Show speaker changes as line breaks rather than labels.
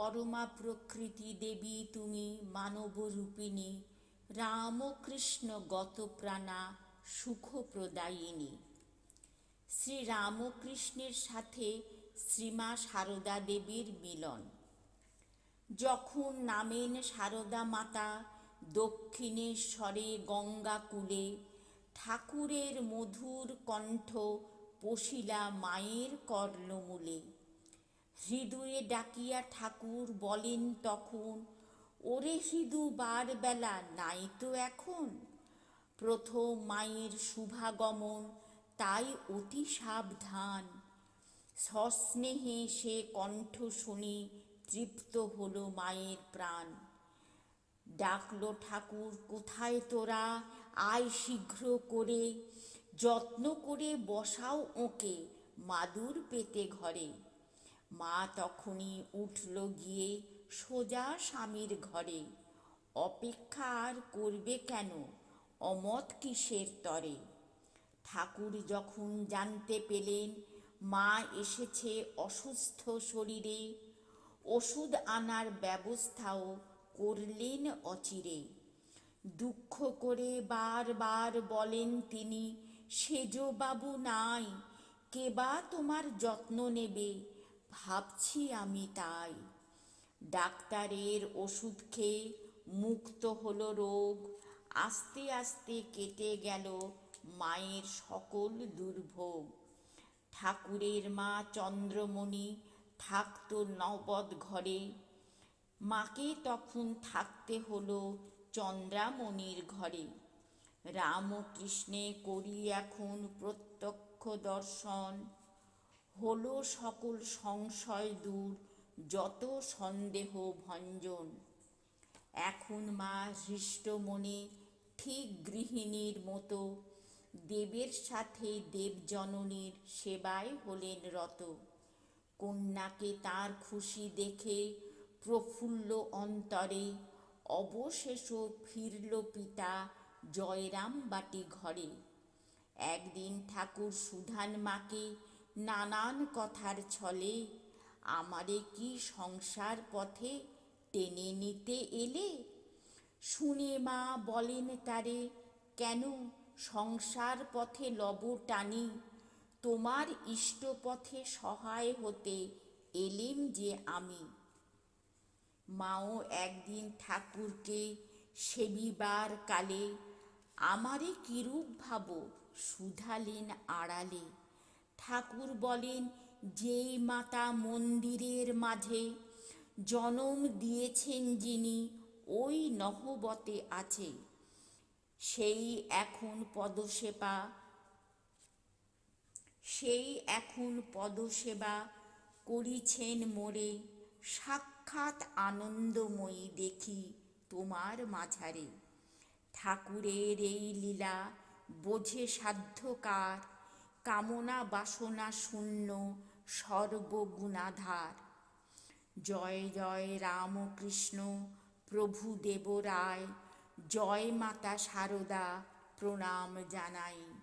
পরমা প্রকৃতি দেবী তুমি মানবরূপিণী। রামকৃষ্ণ প্রাণা সুখপ্রদায়িনী। শ্রী রামকৃষ্ণের সাথে শ্রীমা সারদা দেবীর মিলন। যখন নামেন সারদা মাতা, দক্ষিণেশ্বরে গঙ্গা কূলে, ঠাকুরের মধুর কণ্ঠ পশিলা মায়ের কর্ণমূলে। হৃদয়ে ডাকিয়া ঠাকুর বলেন তখন, ওরে হৃদু বার বেলা নাই তো এখন? প্রথম মায়ের শুভাগমন, তাই অতি সাবধান। সস্নেহে সে কণ্ঠ শুনি তৃপ্ত হলো মায়ের প্রাণ। ডাকলো ঠাকুর, কোথায় তোরা? আয় শীঘ্র করে, যত্ন করে বসাও ওকে, মাদুর পেতে ঘরে। মা তখনই উঠল গিয়ে সোজা স্বামীর ঘরে। অপেক্ষা আর করবে কেন? অমত কিসের তরে? ঠাকুর যখন জানতে পেলেন মা এসেছে অসুস্থ শরীরে, ওষুধ আনার ব্যবস্থাও করলেন অচিরে। দুঃখ করে বারবার বলেন তিনি সেজবাবু নাই, কেবা তোমার যত্ন নেবে? ভাবছি আমি তাই। ডাক্তারের ওষুধ খেয়ে মুক্ত হলো রোগ। আস্তে আস্তে কেটে গেল মায়ের সকল দুর্ভোগ। ঠাকুরের মা চন্দ্রমণি থাকতো নবদ ঘরে। মাকে তখন থাকতে হলো চন্দ্রামণির ঘরে। রামকৃষ্ণে করি এখন প্রত্যক্ষ দর্শন। হলো সকল সংশয় দূর, যত সন্দেহ ভঞ্জন। এখন মা হৃষ্ট মনে ঠিক গৃহিণীর মতো, দেবের সাথে দেবজননীর সেবায় হলেন রত। কন্যাকে তার খুশি দেখে প্রফুল্ল অন্তরে, অবশেষ ফিরল পিতা জয়রাম বাটি ঘরে। একদিন ঠাকুর সুধান মাকে নানান কথার ছলে আমারে কি সংসার পথে টেনে নিতে এলে? শুনে মা বলেন তারে, কেন সংসার পথে লব টানি? তোমার ইষ্ট পথে সহায় হতে এলেম যে আমি। মাও একদিন ঠাকুরকে সেবিবার কালে আমারে কিরূপ ভাবো শুধালেন আড়ালে? ঠাকুর বলেন, যেই মাতা মন্দিরের মাঝে জনম দিয়েছেন যিনি, ওই নহবতে আছে। সেই এখন পদসেবা, সেই এখন পদসেবা করিছেন মোরে। সাক্ষাৎ আনন্দময়ী দেখি তোমার মাঝারে। ঠাকুরের এই লীলা বোঝে সাধ্যকার। কামনা বাসনা শূন্য সর্বগুণাধার। জয় জয় রামকৃষ্ণ প্রভু দেব রায়, জয় মাতা সারদা প্রণাম জানাই।